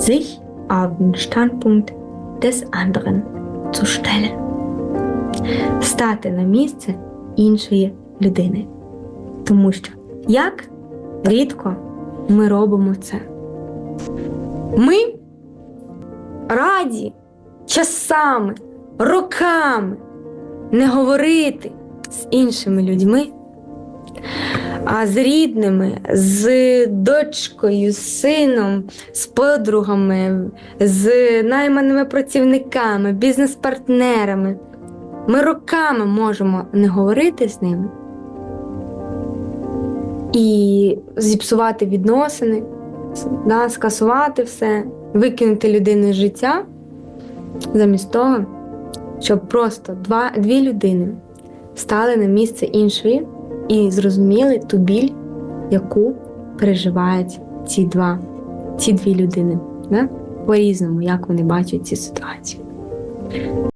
sich auf den Standpunkt des anderen zu stellen. Стати на місце іншої людини. Тому що як рідко ми робимо це. Ми раді часами, роками не говорити з іншими людьми, а з рідними, з дочкою, з сином, з подругами, з найманими працівниками, бізнес-партнерами. Ми роками можемо не говорити з ними і зіпсувати відносини, да, скасувати все, викинути людину з життя, замість того, щоб просто два, дві людини стали на місце іншої і зрозуміли ту біль, яку переживають ці два, ці дві людини. Да? По-різному, як вони бачать ці ситуації.